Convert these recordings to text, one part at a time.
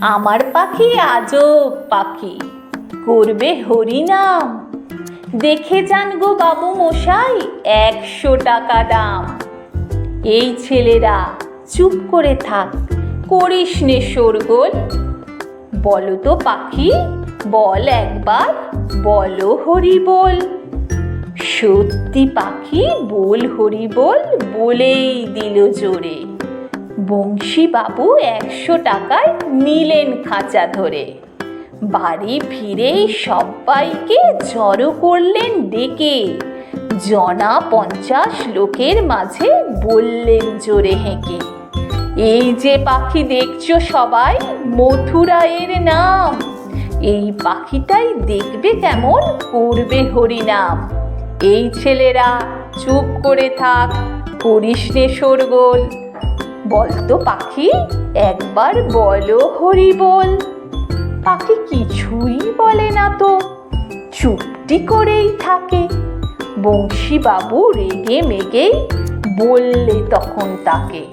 আমার পাখি আজব পাখি। করবে হরিনাম। দেখে যান গো বাবু মশাই, একশো টাকা দাম। এই ছেলেরা, চুপ করে থাক, করিস নে শোরগোল। বলো তো পাখি, বল একবার, বলো হরি বল সত্যি পাখি, বল হরি বল বলেই দিল জোরে। বংশী বাবু একশো টাকায় নিলেন খাঁচা ধরে। বাড়ি ফিরেই সবাইকে জড়ো করলেন ডেকে। জনা পঞ্চাশ লোকের মাঝে বললেন জোরে হেঁকে, এই যে পাখি দেখছ সবাই মথুরায়ের নাম। এই পাখিটাই দেখবে কেমন করবে হরিনাম। এই ছেলেরা, চুপ করে থাক, করিস নে শোরগোল। বলতো পাখি, একবার বলো হরি বল পাখি কিছুই বলে না তো, চুপটি করেই থাকে। বংশীবাবু রেগে মেগেই বললে তখন তাকে,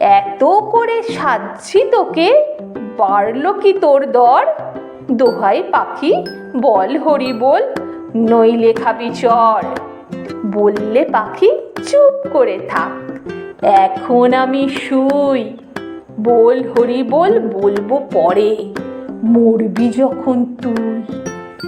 এত করে সাজছি তোকে, বাড়লো কি তোর দর? দোহাই পাখি, বল হরি বল নইলে খাবি চর। বললে পাখি, চুপ করে থাক। এখন আমি শুই। বল হরি বল বলব পরে। মরবি যখন তুই।